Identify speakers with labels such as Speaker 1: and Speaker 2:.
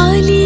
Speaker 1: Ali